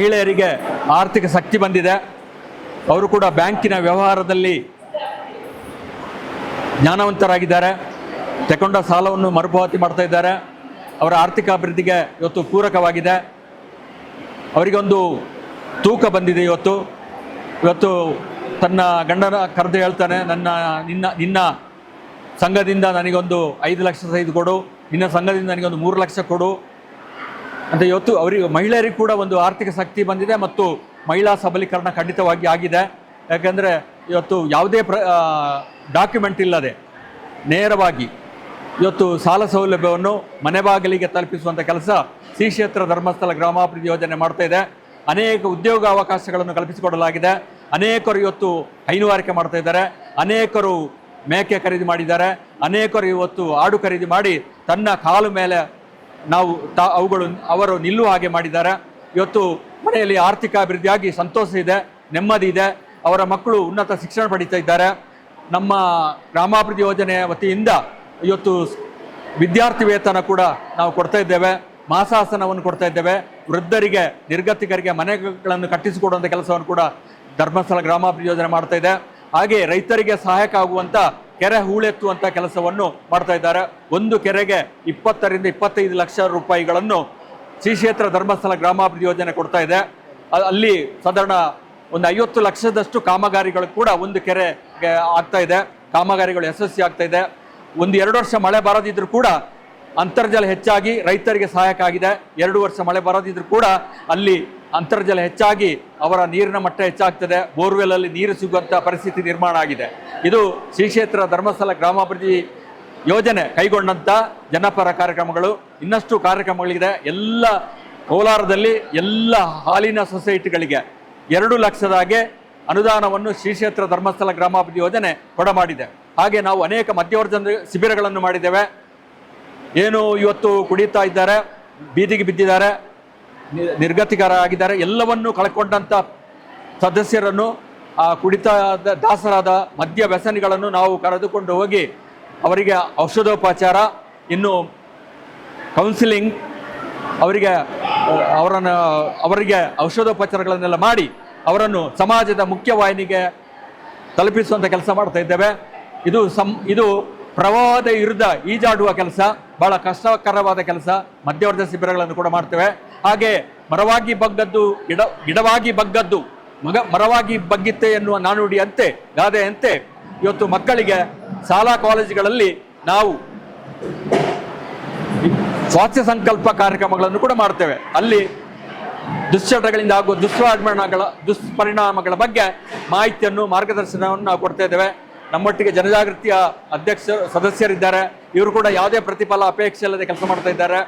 ಮಹಿಳೆಯರಿಗೆ ಆರ್ಥಿಕ ಶಕ್ತಿ ಬಂದಿದೆ. ಅವರು ಕೂಡ ಬ್ಯಾಂಕಿನ ವ್ಯವಹಾರದಲ್ಲಿ ಜ್ಞಾನವಂತರಾಗಿದ್ದಾರೆ. ತಗೊಂಡ ಸಾಲವನ್ನು ಮರುಪಾವತಿ ಮಾಡ್ತಾ ಇದ್ದಾರೆ. ಅವರ ಆರ್ಥಿಕ ಅಭಿವೃದ್ಧಿಗೆ ಇವತ್ತು ಪೂರಕವಾಗಿದೆ. ಅವರಿಗೊಂದು ತೂಕ ಬಂದಿದೆ ಇವತ್ತು. ಇವತ್ತು ತನ್ನ ಗಂಡನ ಕರೆದು ಹೇಳ್ತಾನೆ, ನನ್ನ, ನಿನ್ನ ನಿನ್ನ ಸಂಘದಿಂದ ನನಗೊಂದು ಐದು ಲಕ್ಷ ಸೈದು ಕೊಡು. ನಿನ್ನ ಸಂಘದಿಂದ ನನಗೊಂದು ಮೂರು ಲಕ್ಷ ಕೊಡು. ಅಂತ ಇವತ್ತು ಅವರಿಗೆ ಮಹಿಳೆಯರಿಗೆ ಕೂಡ ಒಂದು ಆರ್ಥಿಕ ಶಕ್ತಿ ಬಂದಿದೆ ಮತ್ತು ಮಹಿಳಾ ಸಬಲೀಕರಣ ಖಂಡಿತವಾಗಿ ಆಗಿದೆ. ಯಾಕೆಂದರೆ ಇವತ್ತು ಯಾವುದೇ ಪ್ರ ಡಾಕ್ಯುಮೆಂಟ್ ಇಲ್ಲದೆ ನೇರವಾಗಿ ಇವತ್ತು ಸಾಲ ಸೌಲಭ್ಯವನ್ನು ಮನೆ ಬಾಗಿಲಿಗೆ ತಲುಪಿಸುವಂಥ ಕೆಲಸ ಶ್ರೀ ಕ್ಷೇತ್ರ ಧರ್ಮಸ್ಥಳ ಗ್ರಾಮಾಭಿವೃದ್ಧಿ ಯೋಜನೆ ಮಾಡ್ತಾ ಇದೆ. ಅನೇಕ ಉದ್ಯೋಗ ಅವಕಾಶಗಳನ್ನು ಕಲ್ಪಿಸಿಕೊಡಲಾಗಿದೆ. ಅನೇಕರು ಇವತ್ತು ಹೈನುಗಾರಿಕೆ ಮಾಡ್ತಾ ಇದ್ದಾರೆ. ಅನೇಕರು ಮೇಕೆ ಖರೀದಿ ಮಾಡಿದ್ದಾರೆ. ಅನೇಕರು ಇವತ್ತು ಆಡು ಖರೀದಿ ಮಾಡಿ ತನ್ನ ಕಾಲು ಮೇಲೆ ನಾವು ತಾ, ಅವುಗಳು ಅವರು ನಿಲ್ಲುವ ಹಾಗೆ ಮಾಡಿದ್ದಾರೆ. ಇವತ್ತು ಮನೆಯಲ್ಲಿ ಆರ್ಥಿಕ ಅಭಿವೃದ್ಧಿಯಾಗಿ ಸಂತೋಷ ಇದೆ, ನೆಮ್ಮದಿ ಇದೆ. ಅವರ ಮಕ್ಕಳು ಉನ್ನತ ಶಿಕ್ಷಣ ಪಡೀತಾ ಇದ್ದಾರೆ. ನಮ್ಮ ಗ್ರಾಮಾಭಿವೃದ್ಧಿ ಯೋಜನೆ ವತಿಯಿಂದ ಇವತ್ತು ವಿದ್ಯಾರ್ಥಿ ವೇತನ ಕೂಡ ನಾವು ಕೊಡ್ತಾ ಇದ್ದೇವೆ. ಮಾಸಾಸನವನ್ನು ಕೊಡ್ತಾ ಇದ್ದೇವೆ. ವೃದ್ಧರಿಗೆ, ನಿರ್ಗತಿಕರಿಗೆ ಮನೆಗಳನ್ನು ಕಟ್ಟಿಸಿಕೊಡುವಂಥ ಕೆಲಸವನ್ನು ಕೂಡ ಧರ್ಮಸ್ಥಳ ಗ್ರಾಮಾಭಿವೃದ್ಧಿ ಯೋಜನೆ ಮಾಡ್ತಾ ಇದೆ. ಹಾಗೆ ರೈತರಿಗೆ ಸಹಾಯಕ ಆಗುವಂಥ ಕೆರೆ ಹೂಳೆತ್ತುವಂಥ ಕೆಲಸವನ್ನು ಮಾಡ್ತಾ ಇದ್ದಾರೆ. ಒಂದು ಕೆರೆಗೆ ಇಪ್ಪತ್ತರಿಂದ ಇಪ್ಪತ್ತೈದು ಲಕ್ಷ ರೂಪಾಯಿಗಳನ್ನು ಶ್ರೀ ಕ್ಷೇತ್ರ ಧರ್ಮಸ್ಥಳ ಗ್ರಾಮಾಭಿವೃದ್ಧಿ ಯೋಜನೆ ಕೊಡ್ತಾ ಇದೆ. ಅಲ್ಲಿ ಸಾಧಾರಣ ಒಂದು ಐವತ್ತು ಲಕ್ಷದಷ್ಟು ಕಾಮಗಾರಿಗಳು ಕೂಡ ಒಂದು ಕೆರೆಗೆ ಆಗ್ತಾ ಇದೆ. ಕಾಮಗಾರಿಗಳು ಯಶಸ್ವಿ ಆಗ್ತಾ ಇದೆ. ಒಂದು ಎರಡು ವರ್ಷ ಮಳೆ ಬರದಿದ್ರೂ ಕೂಡ ಅಂತರ್ಜಲ ಹೆಚ್ಚಾಗಿ ರೈತರಿಗೆ ಸಹಾಯಕ ಆಗಿದೆ. ಎರಡು ವರ್ಷ ಮಳೆ ಬರದಿದ್ರೂ ಕೂಡ ಅಲ್ಲಿ ಅಂತರ್ಜಲ ಹೆಚ್ಚಾಗಿ ಅವರ ನೀರಿನ ಮಟ್ಟ ಹೆಚ್ಚಾಗ್ತದೆ. ಬೋರ್ವೆಲ್ ಅಲ್ಲಿ ನೀರು ಸಿಗುವಂಥ ಪರಿಸ್ಥಿತಿ ನಿರ್ಮಾಣ ಆಗಿದೆ. ಇದು ಶ್ರೀ ಕ್ಷೇತ್ರ ಧರ್ಮಸ್ಥಳ ಗ್ರಾಮಾಭಿವೃದ್ಧಿ ಯೋಜನೆ ಕೈಗೊಂಡಂಥ ಜನಪರ ಕಾರ್ಯಕ್ರಮಗಳು. ಇನ್ನಷ್ಟು ಕಾರ್ಯಕ್ರಮಗಳಿದೆ. ಎಲ್ಲ ಕೋಲಾರದಲ್ಲಿ ಎಲ್ಲ ಹಾಲಿನ ಸೊಸೈಟಿಗಳಿಗೆ ಎರಡು ಲಕ್ಷದಾಗೆ ಅನುದಾನವನ್ನು ಶ್ರೀ ಕ್ಷೇತ್ರ ಧರ್ಮಸ್ಥಳ ಗ್ರಾಮಾಭಿವೃದ್ಧಿ ಯೋಜನೆ ಕೊಡಮಾಡಿದೆ ಹಾಗೆ ನಾವು ಅನೇಕ ಮಧ್ಯವರ್ಜನ ಶಿಬಿರಗಳನ್ನು ಮಾಡಿದ್ದೇವೆ. ಏನು ಇವತ್ತು ಕುಡಿತಾ ಇದ್ದಾರೆ, ಬೀದಿಗೆ ಬಿದ್ದಿದ್ದಾರೆ. ನಿರ್ಗತಿಕರಾಗಿದ್ದಾರೆ. ಎಲ್ಲವನ್ನೂ ಕಳ್ಕೊಂಡಂಥ ಸದಸ್ಯರನ್ನು, ಆ ಕುಡಿತದ ದಾಸರಾದ ಮದ್ಯ ವ್ಯಸನಿಗಳನ್ನು ನಾವು ಕರೆದುಕೊಂಡು ಹೋಗಿ ಅವರಿಗೆ ಔಷಧೋಪಚಾರ, ಇನ್ನು ಕೌನ್ಸಿಲಿಂಗ್ ಅವರಿಗೆ, ಅವರನ್ನು, ಅವರಿಗೆ ಔಷಧೋಪಚಾರಗಳನ್ನೆಲ್ಲ ಮಾಡಿ ಅವರನ್ನು ಸಮಾಜದ ಮುಖ್ಯವಾಹಿನಿಗೆ ತಲುಪಿಸುವಂಥ ಕೆಲಸ ಮಾಡ್ತಾ ಇದ್ದೇವೆ. ಇದು ಸಂ, ಇದು ಪ್ರವಾಹದ ವಿರುದ್ಧ ಈಜಾಡುವ ಕೆಲಸ, ಬಹಳ ಕಷ್ಟಕರವಾದ ಕೆಲಸ. ಮಧ್ಯವರ್ತಿ ಶಿಬಿರಗಳನ್ನು ಕೂಡ ಮಾಡ್ತೇವೆ. ಹಾಗೆ ಮರವಾಗಿ ಬಗ್ಗದ್ದು, ಗಿಡ, ಗಿಡವಾಗಿ ಬಗ್ಗದ್ದು, ಮಗ, ಮರವಾಗಿ ಬಗ್ಗಿತ್ತೆ ಎನ್ನುವ ನಾನುಡಿಯಂತೆ, ಗಾದೆಯಂತೆ ಇವತ್ತು ಮಕ್ಕಳಿಗೆ ಶಾಲಾ ಕಾಲೇಜುಗಳಲ್ಲಿ ನಾವು ಸ್ವಾಸ್ಥ್ಯ ಸಂಕಲ್ಪ ಕಾರ್ಯಕ್ರಮಗಳನ್ನು ಕೂಡ ಮಾಡ್ತೇವೆ. ಅಲ್ಲಿ ದುಶ್ಚಟಗಳಿಂದ ಆಗುವ ದುಷ್ಪರಿಣಾಮಗಳ ದುಷ್ಪರಿಣಾಮಗಳ ಬಗ್ಗೆ ಮಾಹಿತಿಯನ್ನು, ಮಾರ್ಗದರ್ಶನವನ್ನು ನಾವು ಕೊಡ್ತಾ ಇದ್ದೇವೆ. ನಮ್ಮೊಟ್ಟಿಗೆ ಜನಜಾಗೃತಿಯ ಅಧ್ಯಕ್ಷ ಸದಸ್ಯರಿದ್ದಾರೆ. ಇವರು ಕೂಡ ಯಾವುದೇ ಪ್ರತಿಫಲ, ಅಪೇಕ್ಷೆ ಇಲ್ಲದೆ ಕೆಲಸ ಮಾಡ್ತಾ ಇದ್ದಾರೆ.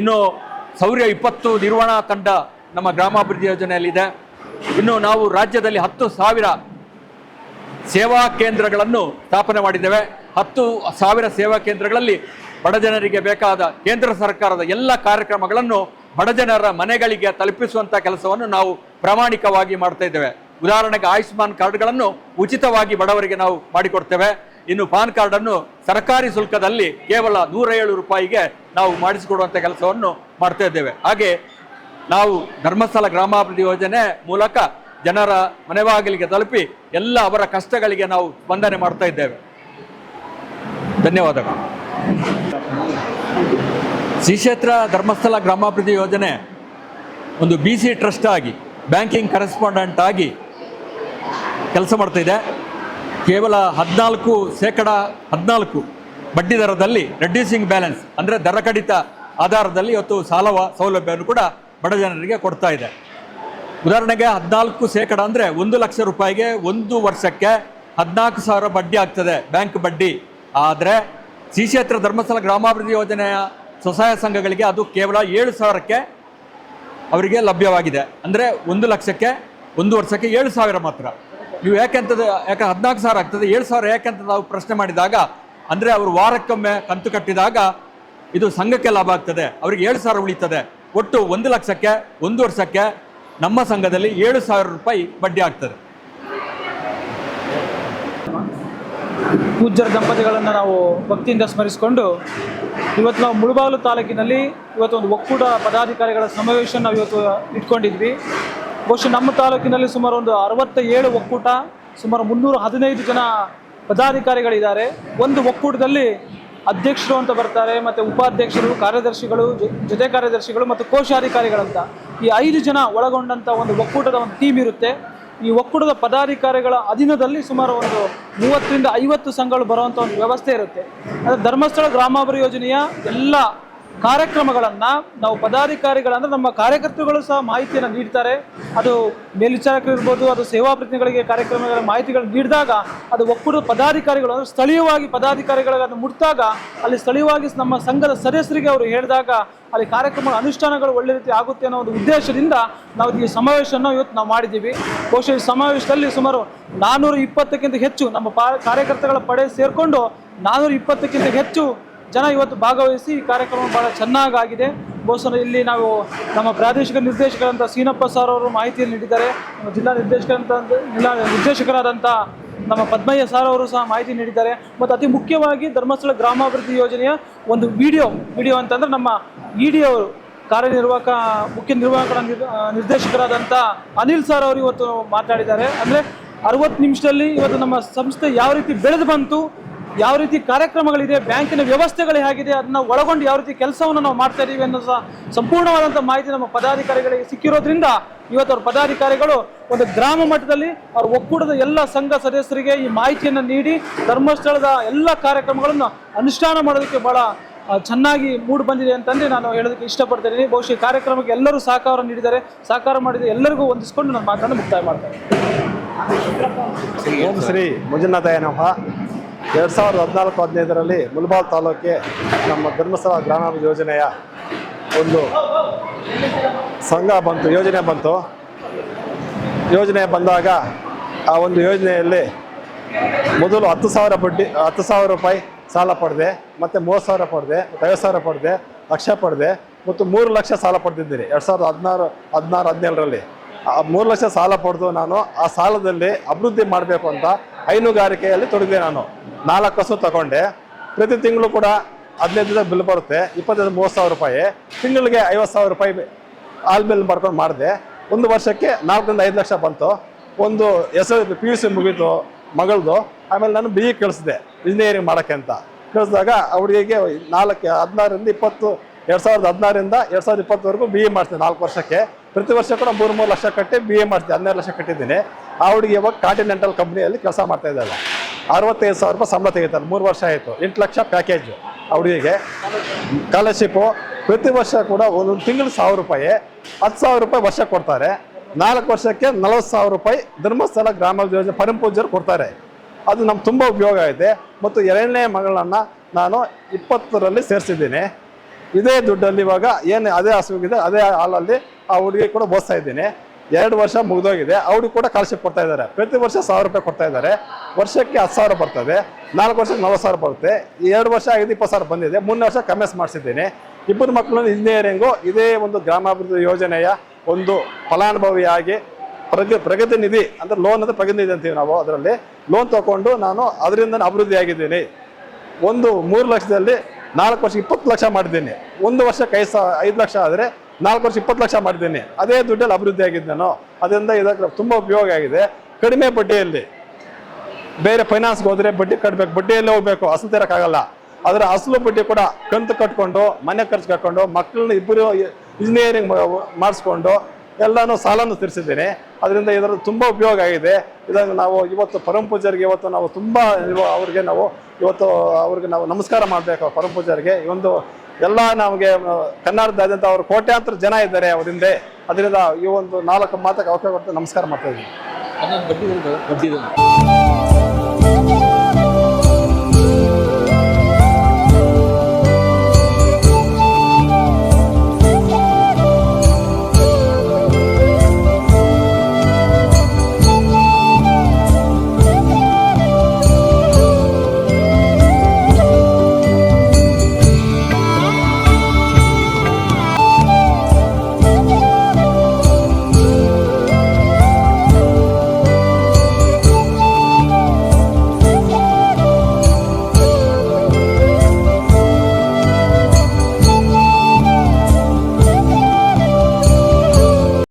ಇನ್ನು ಸೌರ್ಯ ಇಪ್ಪತ್ತು ನಿರ್ವಹಣಾ ತಂಡ ನಮ್ಮ ಗ್ರಾಮಾಭಿವೃದ್ಧಿ ಯೋಜನೆಯಲ್ಲಿದೆ. ಇನ್ನು ನಾವು ರಾಜ್ಯದಲ್ಲಿ ಹತ್ತು ಸಾವಿರ ಸೇವಾ ಕೇಂದ್ರಗಳನ್ನು ಸ್ಥಾಪನೆ ಮಾಡಿದ್ದೇವೆ. ಹತ್ತು ಸಾವಿರ ಸೇವಾ ಕೇಂದ್ರಗಳಲ್ಲಿ ಬಡಜನರಿಗೆ ಬೇಕಾದ ಕೇಂದ್ರ ಸರ್ಕಾರದ ಎಲ್ಲ ಕಾರ್ಯಕ್ರಮಗಳನ್ನು ಬಡಜನರ ಮನೆಗಳಿಗೆ ತಲುಪಿಸುವಂಥ ಕೆಲಸವನ್ನು ನಾವು ಪ್ರಾಮಾಣಿಕವಾಗಿ ಮಾಡ್ತಾ ಇದ್ದೇವೆ. ಉದಾಹರಣೆಗೆ ಆಯುಷ್ಮಾನ್ ಕಾರ್ಡ್ಗಳನ್ನು ಉಚಿತವಾಗಿ ಬಡವರಿಗೆ ನಾವು ಮಾಡಿಕೊಡ್ತೇವೆ. ಇನ್ನು ಪಾನ್ ಕಾರ್ಡನ್ನು ಸರ್ಕಾರಿ ಶುಲ್ಕದಲ್ಲಿ ಕೇವಲ ನೂರ ಏಳು ರೂಪಾಯಿಗೆ ನಾವು ಮಾಡಿಸಿಕೊಡುವಂಥ ಕೆಲಸವನ್ನು ಮಾಡ್ತಾ ಇದ್ದೇವೆ. ಹಾಗೆ ನಾವು ಧರ್ಮಸ್ಥಳ ಗ್ರಾಮಾಭಿವೃದ್ಧಿ ಯೋಜನೆ ಮೂಲಕ ಜನರ ಮನೆ ಬಾಗಿಲಿಗೆ ತಲುಪಿ ಎಲ್ಲ ಅವರ ಕಷ್ಟಗಳಿಗೆ ನಾವು ಸ್ಪಂದನೆ ಮಾಡ್ತಾ ಇದ್ದೇವೆ. ಧನ್ಯವಾದಗಳು. ಶ್ರೀಕ್ಷೇತ್ರ ಧರ್ಮಸ್ಥಳ ಗ್ರಾಮಾಭಿವೃದ್ಧಿ ಯೋಜನೆ ಒಂದು ಬಿ ಸಿ ಟ್ರಸ್ಟ್ ಆಗಿ ಬ್ಯಾಂಕಿಂಗ್ ಕರೆಸ್ಪಾಂಡೆಂಟ್ ಆಗಿ ಕೆಲಸ ಮಾಡ್ತಾ ಇದೆ. ಕೇವಲ ಹದಿನಾಲ್ಕು ಶೇಕಡ ಹದಿನಾಲ್ಕು ಬಡ್ಡಿ ದರದಲ್ಲಿ ರೆಡ್ಯೂಸಿಂಗ್ ಬ್ಯಾಲೆನ್ಸ್ ಅಂದರೆ ದರ ಕಡಿತ ಆಧಾರದಲ್ಲಿ ಇವತ್ತು ಸಾಲ ಸೌಲಭ್ಯವನ್ನು ಕೂಡ ಬಡ ಜನರಿಗೆ ಕೊಡ್ತಾ ಇದೆ. ಉದಾಹರಣೆಗೆ ಹದಿನಾಲ್ಕು ಶೇಕಡ ಅಂದರೆ ಒಂದು ಲಕ್ಷ ರೂಪಾಯಿಗೆ ಒಂದು ವರ್ಷಕ್ಕೆ ಹದಿನಾಲ್ಕು ಸಾವಿರ ಬಡ್ಡಿ ಆಗ್ತದೆ ಬ್ಯಾಂಕ್ ಬಡ್ಡಿ. ಆದರೆ ಶ್ರೀ ಕ್ಷೇತ್ರ ಧರ್ಮಸ್ಥಳ ಗ್ರಾಮಾಭಿವೃದ್ಧಿ ಯೋಜನೆಯ ಸ್ವಸಹಾಯ ಸಂಘಗಳಿಗೆ ಅದು ಕೇವಲ ಏಳು ಸಾವಿರಕ್ಕೆ ಅವರಿಗೆ ಲಭ್ಯವಾಗಿದೆ. ಅಂದರೆ ಒಂದು ಲಕ್ಷಕ್ಕೆ ಒಂದು ವರ್ಷಕ್ಕೆ ಏಳು ಸಾವಿರ ಮಾತ್ರ. ನೀವು ಯಾಕೆಂತದ ಯಾಕೆ ಹದಿನಾಲ್ಕು ಸಾವಿರ ಆಗ್ತದೆ, ಏಳು ಸಾವಿರ ಯಾಕೆಂತ ನಾವು ಪ್ರಶ್ನೆ ಮಾಡಿದಾಗ, ಅಂದರೆ ಅವರು ವಾರಕ್ಕೊಮ್ಮೆ ಕಂತು ಕಟ್ಟಿದಾಗ ಇದು ಸಂಘಕ್ಕೆ ಲಾಭ ಆಗ್ತದೆ. ಅವರಿಗೆ ಏಳು ಸಾವಿರ ಉಳಿತದೆ. ಒಟ್ಟು ಒಂದು ಲಕ್ಷಕ್ಕೆ, ಒಂದು ವರ್ಷಕ್ಕೆ ನಮ್ಮ ಸಂಘದಲ್ಲಿ ಏಳು ಸಾವಿರ ರೂಪಾಯಿ ಬಡ್ಡಿ ಆಗ್ತದೆ. ಪೂಜ್ಯರ ದಂಪತಿಗಳನ್ನು ನಾವು ಭಕ್ತಿಯಿಂದ ಸ್ಮರಿಸಿಕೊಂಡು ಇವತ್ತು ನಾವು ಮುಳುಬಾಗಲು ತಾಲೂಕಿನಲ್ಲಿ ಇವತ್ತು ಒಂದು ಒಕ್ಕೂಟ ಪದಾಧಿಕಾರಿಗಳ ಸಮಾವೇಶ ನಾವು ಇವತ್ತು ಇಟ್ಕೊಂಡಿದ್ವಿ. ಬಹುಶಃ ನಮ್ಮ ತಾಲೂಕಿನಲ್ಲಿ ಸುಮಾರು ಒಂದು ಅರವತ್ತ ಏಳು ಒಕ್ಕೂಟ, ಸುಮಾರು ಮುನ್ನೂರ ಹದಿನೈದು ಜನ ಪದಾಧಿಕಾರಿಗಳಿದ್ದಾರೆ. ಒಂದು ಒಕ್ಕೂಟದಲ್ಲಿ ಅಧ್ಯಕ್ಷರು ಅಂತ ಬರ್ತಾರೆ, ಮತ್ತು ಉಪಾಧ್ಯಕ್ಷರು, ಕಾರ್ಯದರ್ಶಿಗಳು ಜೊತೆ ಕಾರ್ಯದರ್ಶಿಗಳು ಮತ್ತು ಕೋಶಾಧಿಕಾರಿಗಳಂತ ಈ ಐದು ಜನ ಒಳಗೊಂಡಂಥ ಒಂದು ಒಕ್ಕೂಟದ ಒಂದು ಟೀಮ್ ಇರುತ್ತೆ. ಈ ಒಕ್ಕೂಟದ ಪದಾಧಿಕಾರಿಗಳ ಅಧೀನದಲ್ಲಿ ಸುಮಾರು ಒಂದು ಮೂವತ್ತರಿಂದ ಐವತ್ತು ಸಂಘಗಳು ಬರುವಂಥ ಒಂದು ವ್ಯವಸ್ಥೆ ಇರುತ್ತೆ. ಅಂದರೆ ಧರ್ಮಸ್ಥಳ ಗ್ರಾಮಾಭಿವೃದ್ಧಿ ಯೋಜನೆಯ ಎಲ್ಲ ಕಾರ್ಯಕ್ರಮಗಳನ್ನು ನಾವು ಪದಾಧಿಕಾರಿಗಳಂದ್ರೆ ನಮ್ಮ ಕಾರ್ಯಕರ್ತರುಗಳು ಸಹ ಮಾಹಿತಿಯನ್ನು ನೀಡ್ತಾರೆ. ಅದು ಮೇಲ್ವಿಚಾರಕರು ಇರ್ಬೋದು, ಅದು ಸೇವಾ ಪ್ರತಿನಿಧಿಗಳಿಗೆ ಕಾರ್ಯಕ್ರಮಗಳ ಮಾಹಿತಿಗಳನ್ನು ನೀಡಿದಾಗ ಅದು ಒಕ್ಕೂಟದ ಪದಾಧಿಕಾರಿಗಳು ಅಂದರೆ ಸ್ಥಳೀಯವಾಗಿ ಪದಾಧಿಕಾರಿಗಳಿಗೆ ಮುಟ್ಟಿದಾಗ ಅಲ್ಲಿ ಸ್ಥಳೀಯವಾಗಿ ನಮ್ಮ ಸಂಘದ ಸದಸ್ಯರಿಗೆ ಅವರು ಹೇಳಿದಾಗ ಅಲ್ಲಿ ಕಾರ್ಯಕ್ರಮಗಳ ಅನುಷ್ಠಾನಗಳು ಒಳ್ಳೆ ರೀತಿ ಆಗುತ್ತೆ ಅನ್ನೋ ಒಂದು ಉದ್ದೇಶದಿಂದ ನಾವು ಈ ಸಮಾವೇಶವನ್ನು ಇವತ್ತು ನಾವು ಮಾಡಿದ್ದೀವಿ. ಬಹುಶಃ ಈ ಸಮಾವೇಶದಲ್ಲಿ ಸುಮಾರು ನಾನ್ನೂರ ಇಪ್ಪತ್ತಕ್ಕಿಂತ ಹೆಚ್ಚು ನಮ್ಮ ಪಾ ಕಾರ್ಯಕರ್ತಗಳ ಪಡೆ ಸೇರಿಕೊಂಡು ನಾನ್ನೂರ ಇಪ್ಪತ್ತಕ್ಕಿಂತ ಹೆಚ್ಚು ಜನ ಇವತ್ತು ಭಾಗವಹಿಸಿ ಈ ಕಾರ್ಯಕ್ರಮ ಭಾಳ ಚೆನ್ನಾಗಾಗಿದೆ. ಬಹುಶಃ ಇಲ್ಲಿ ನಾವು ನಮ್ಮ ಪ್ರಾದೇಶಿಕ ನಿರ್ದೇಶಕರಂತ ಸೀನಪ್ಪ ಸರ್ ಅವರು ಮಾಹಿತಿಯನ್ನು ನೀಡಿದ್ದಾರೆ. ನಮ್ಮ ಜಿಲ್ಲಾ ನಿರ್ದೇಶಕರಂತ, ಜಿಲ್ಲಾ ನಿರ್ದೇಶಕರಾದಂಥ ನಮ್ಮ ಪದ್ಮಯ್ಯ ಸರ್ ಅವರು ಸಹ ಮಾಹಿತಿ ನೀಡಿದ್ದಾರೆ. ಮತ್ತು ಅತಿ ಮುಖ್ಯವಾಗಿ ಧರ್ಮಸ್ಥಳ ಗ್ರಾಮಾಭಿವೃದ್ಧಿ ಯೋಜನೆಯ ಒಂದು ವಿಡಿಯೋ ವಿಡಿಯೋ ಅಂತಂದ್ರೆ ನಮ್ಮ ಇ ಡಿ ಅವರು ಕಾರ್ಯನಿರ್ವಾಹಕ, ಮುಖ್ಯ ನಿರ್ವಾಹಕ ನಿರ್ದೇಶಕರಾದಂಥ ಅನಿಲ್ ಸರ್ ಅವರು ಇವತ್ತು ಮಾತಾಡಿದ್ದಾರೆ. ಅಂದರೆ ಅರವತ್ತು ನಿಮಿಷದಲ್ಲಿ ಇವತ್ತು ನಮ್ಮ ಸಂಸ್ಥೆ ಯಾವ ರೀತಿ ಬೆಳೆದು ಬಂತು ಯಾವ ರೀತಿ ಕಾರ್ಯಕ್ರಮಗಳಿದೆ, ಬ್ಯಾಂಕಿನ ವ್ಯವಸ್ಥೆಗಳು ಹೇಗಿದೆ, ಅದನ್ನ ಒಳಗೊಂಡು ಯಾವ ರೀತಿ ಕೆಲಸವನ್ನು ನಾವು ಮಾಡ್ತಾ ಇದೀವಿ ಅನ್ನೋ ಸಹ ಮಾಹಿತಿ ನಮ್ಮ ಪದಾಧಿಕಾರಿಗಳಿಗೆ ಸಿಕ್ಕಿರೋದ್ರಿಂದ ಇವತ್ತು ಅವ್ರ ಪದಾಧಿಕಾರಿಗಳು ಒಂದು ಗ್ರಾಮ ಮಟ್ಟದಲ್ಲಿ ಅವ್ರ ಒಕ್ಕೂಟದ ಎಲ್ಲ ಸಂಘ ಸದಸ್ಯರಿಗೆ ಈ ಮಾಹಿತಿಯನ್ನು ನೀಡಿ ಧರ್ಮಸ್ಥಳದ ಎಲ್ಲ ಕಾರ್ಯಕ್ರಮಗಳನ್ನು ಅನುಷ್ಠಾನ ಮಾಡೋದಕ್ಕೆ ಬಹಳ ಚೆನ್ನಾಗಿ ಮೂಡ್ ಬಂದಿದೆ ಅಂತಂದ್ರೆ ನಾನು ಹೇಳೋದಕ್ಕೆ ಇಷ್ಟಪಡ್ತೀನಿ. ಬಹುಶಃ ಕಾರ್ಯಕ್ರಮಕ್ಕೆ ಎಲ್ಲರೂ ಸಹಕಾರ ನೀಡಿದ್ದಾರೆ. ಸಹಕಾರ ಮಾಡಿದ ಎಲ್ಲರಿಗೂ ಹೊಂದಿಸ್ಕೊಂಡು ನಾನು ಮಾತನ್ನು ಮುಕ್ತಾಯ ಮಾಡ್ತೇನೆ. ಓಂ ಶ್ರೀ ಮಂಜುನಾಥಯ್ಯ ನಮಃ. ಎರಡು ಸಾವಿರದ ಹದಿನಾಲ್ಕು ಹದಿನೈದರಲ್ಲಿ ಮುಲ್ಬಾಲ್ ತಾಲೂಕಿಗೆ ನಮ್ಮ ಧರ್ಮಸ್ಥಳ ಗ್ರಾಮಾಭಿವೃದ್ಧಿ ಯೋಜನೆಯ ಒಂದು ಸಂಘ ಬಂತು, ಯೋಜನೆ ಬಂತು. ಯೋಜನೆ ಬಂದಾಗ ಆ ಒಂದು ಯೋಜನೆಯಲ್ಲಿ ಮೊದಲು ಹತ್ತು ಸಾವಿರ ಬಡ್ಡಿ, ಹತ್ತು ಸಾವಿರ ರೂಪಾಯಿ ಸಾಲ ಪಡೆದೆ, ಮತ್ತು ಮೂವತ್ತು ಸಾವಿರ ಪಡೆದೆ, ಮತ್ತು ಐವತ್ತು ಸಾವಿರ ಪಡೆದೆ, ಲಕ್ಷ ಪಡೆದೆ, ಮತ್ತು ಮೂರು ಲಕ್ಷ ಸಾಲ ಪಡೆದಿದ್ದೀನಿ ಎರಡು ಸಾವಿರದ ಹದಿನಾರು ಹದಿನಾರು, ಹದಿನೇಳರಲ್ಲಿ. ಆ ಮೂರು ಲಕ್ಷ ಸಾಲ ಪಡೆದು ನಾನು ಆ ಸಾಲದಲ್ಲಿ ಅಭಿವೃದ್ಧಿ ಮಾಡಬೇಕು ಅಂತ ಹೈನುಗಾರಿಕೆಯಲ್ಲಿ ತೊಡಗಿದೆ ನಾನು. ನಾಲ್ಕು ಕಸು ತಗೊಂಡೆ. ಪ್ರತಿ ತಿಂಗಳು ಕೂಡ ಹದಿನೈದು ದಿನ ಬಿಲ್ ಬರುತ್ತೆ. ಇಪ್ಪತ್ತೈದು, ಮೂವತ್ತು ಸಾವಿರ ರೂಪಾಯಿ. ತಿಂಗಳಿಗೆ ಐವತ್ತು ಸಾವಿರ ರೂಪಾಯಿ ಆಲ್ ಬಿಲ್ ಮಾಡ್ಕೊಂಡು ಮಾಡಿದೆ. ಒಂದು ವರ್ಷಕ್ಕೆ ನಾಲ್ಕರಿಂದ ಐದು ಲಕ್ಷ ಬಂತು. ಒಂದು S L P U C ಮುಗೀತು ಮಗಳದು. ಆಮೇಲೆ ನಾನು ಬಿ ಇ ಕಳಿಸಿದೆ ಇಂಜಿನಿಯರಿಂಗ್ ಮಾಡೋಕ್ಕೆ ಅಂತ. ಕಳಿಸಿದಾಗ ಅವಳಿಗೆ ನಾಲ್ಕು, ಹದಿನಾರರಿಂದ ಇಪ್ಪತ್ತು, ಎರಡು ಸಾವಿರದ ಹದಿನಾರರಿಂದ ಎರಡು ಸಾವಿರದ ಇಪ್ಪತ್ತವರೆಗೂ ಬಿ ಎ ಮಾಡ್ತೀನಿ ನಾಲ್ಕು ವರ್ಷಕ್ಕೆ. ಪ್ರತಿ ವರ್ಷ ಕೂಡ ಮೂರು ಮೂರು ಲಕ್ಷ ಕಟ್ಟಿ ಬಿ ಎ ಮಾಡ್ತೀನಿ ಹನ್ನೆರಡು ಲಕ್ಷ ಕಟ್ಟಿದ್ದೀನಿ. ಆ ಹುಡುಗಿ ಇವಾಗ ಕಾಂಟಿನೆಂಟಲ್ ಕಂಪ್ನಿಯಲ್ಲಿ ಕೆಲಸ ಮಾಡ್ತಾ ಇದ್ದಾಳೆ. ಅರವತ್ತೈದು ಸಾವಿರ ರೂಪಾಯಿ ಸಂಬಳ ತೆಗಿತಾರೆ. ಮೂರು ವರ್ಷ ಆಯಿತು. ಎಂಟು ಲಕ್ಷ ಪ್ಯಾಕೇಜು ಅವರಿಗೆ ಸ್ಕಾಲರ್ಶಿಪ್ಪು ಪ್ರತಿ ವರ್ಷ ಕೂಡ ಒಂದು ತಿಂಗಳು ಸಾವಿರ ರೂಪಾಯಿ, ಹತ್ತು ಸಾವಿರ ರೂಪಾಯಿ ವರ್ಷ ಕೊಡ್ತಾರೆ. ನಾಲ್ಕು ವರ್ಷಕ್ಕೆ ನಲವತ್ತು ಸಾವಿರ ರೂಪಾಯಿ ಧರ್ಮಸ್ಥಳ ಗ್ರಾಮ ಯೋಜನೆ ಪೂಜರು ಕೊಡ್ತಾರೆ. ಅದು ನಮ್ಗೆ ತುಂಬ ಉಪಯೋಗ ಐತೆ ಮತ್ತು ಎರಡನೇ ಮಗಳನ್ನು ನಾನು ಇಪ್ಪತ್ತರಲ್ಲಿ ಸೇರಿಸಿದ್ದೀನಿ. ಇದೇ ದುಡ್ಡಲ್ಲಿ ಇವಾಗ ಏನು ಅದೇ ಹಸುವಿಗಿದೆ ಅದೇ ಹಾಲಲ್ಲಿ ಆ ಹುಡುಗಿ ಕೂಡ ಓದಿಸ್ತಾ ಇದ್ದೀನಿ. ಎರಡು ವರ್ಷ ಮುಗಿದೋಗಿದೆ. ಅವ್ರಿಗೆ ಕೂಡ ಸ್ಕಾಲರ್ಶಿಪ್ ಕೊಡ್ತಾ ಇದ್ದಾರೆ. ಪ್ರತಿ ವರ್ಷ ಸಾವಿರ ರೂಪಾಯಿ ಕೊಡ್ತಾ ಇದ್ದಾರೆ. ವರ್ಷಕ್ಕೆ ಹತ್ತು ಸಾವಿರ ಬರ್ತದೆ. ನಾಲ್ಕು ವರ್ಷಕ್ಕೆ ನಲ್ವತ್ತು ಸಾವಿರ ಬರುತ್ತೆ. ಎರಡು ವರ್ಷ ಆಗಿದೆ ಇಪ್ಪತ್ತು ಸಾವಿರ ಬಂದಿದೆ. ಮೂರು ವರ್ಷ ಕಮ್ಮಿ ಮಾಡಿಸಿದ್ದೀನಿ. ಇಬ್ಬರು ಮಕ್ಕಳನ್ನು ಇಂಜಿನಿಯರಿಂಗು ಇದೇ ಒಂದು ಗ್ರಾಮಾಭಿವೃದ್ಧಿ ಯೋಜನೆಯ ಒಂದು ಫಲಾನುಭವಿಯಾಗಿ ಪ್ರಗ ಪ್ರಗತಿ ನಿಧಿ ಅಂದರೆ ಲೋನ್ ಅಂದರೆ ಪ್ರಗತಿ ನಿಧಿ ಅಂತೀವಿ ನಾವು ಅದರಲ್ಲಿ. ಲೋನ್ ತಗೊಂಡು ನಾನು ಅದರಿಂದ ಅಭಿವೃದ್ಧಿ ಆಗಿದ್ದೀನಿ. ಒಂದು ಮೂರು ಲಕ್ಷದಲ್ಲಿ ನಾಲ್ಕು ವರ್ಷ ಇಪ್ಪತ್ತು ಲಕ್ಷ ಮಾಡಿದ್ದೀನಿ. ಒಂದು ವರ್ಷಕ್ಕೆ ಐದು ಸಾವಿರ, ಐದು ಲಕ್ಷ ಆದರೆ ನಾಲ್ಕು ವರ್ಷ ಇಪ್ಪತ್ತು ಲಕ್ಷ ಮಾಡಿದ್ದೀನಿ. ಅದೇ ದುಡ್ಡಲ್ಲಿ ಅಭಿವೃದ್ಧಿ ಆಗಿದ್ದು ನಾನು. ಅದರಿಂದ ಇದಕ್ಕೆ ತುಂಬ ಉಪಯೋಗ ಆಗಿದೆ. ಕಡಿಮೆ ಬಡ್ಡಿಯಲ್ಲಿ. ಬೇರೆ ಫೈನಾನ್ಸ್ಗೆ ಹೋದರೆ ಬಡ್ಡಿ ಕಟ್ಟಬೇಕು ಬಡ್ಡಿಯಲ್ಲೇ ಹೋಗ್ಬೇಕು. ಅಸಲು ತೆರಕ್ಕಾಗಲ್ಲ. ಅದರ ಅಸಲು ಬಡ್ಡಿ ಕೂಡ ಕಂತು ಕಟ್ಕೊಂಡು, ಮನೆ ಖರ್ಚು ಕಟ್ಕೊಂಡು, ಮಕ್ಕಳನ್ನ ಇಬ್ಬರು ಇಂಜಿನಿಯರಿಂಗ್ ಮಾಡಿಸ್ಕೊಂಡು ಎಲ್ಲನೂ ಸಾಲನ್ನು ತೀರಿಸಿದ್ದೀನಿ. ಅದರಿಂದ ಇದರ ತುಂಬ ಉಪಯೋಗ ಆಗಿದೆ. ಇದನ್ನು ನಾವು ಇವತ್ತು ಪರಮ ಪೂಜಾರಿಗೆ ಇವತ್ತು ನಾವು ತುಂಬ ಅವ್ರಿಗೆ ನಾವು ಇವತ್ತು ಅವ್ರಿಗೆ ನಾವು ನಮಸ್ಕಾರ ಮಾಡಬೇಕು ಪರಮ ಪೂಜಾರಿಗೆ ಈ ಒಂದು ಎಲ್ಲ ನಮಗೆ ಕನ್ನಡದಾದ್ಯಂತ ಅವರು ಕೋಟ್ಯಾಂತರ ಜನ ಇದ್ದಾರೆ ಅವರಿಂದ. ಅದರಿಂದ ಈ ಒಂದು ನಾಲ್ಕು ಮಾತಕ್ಕೆ ಅವಕಾಶ ಕೊಡ್ತಾ ನಮಸ್ಕಾರ ಮಾಡ್ತಾ ಇದ್ದೀನಿ.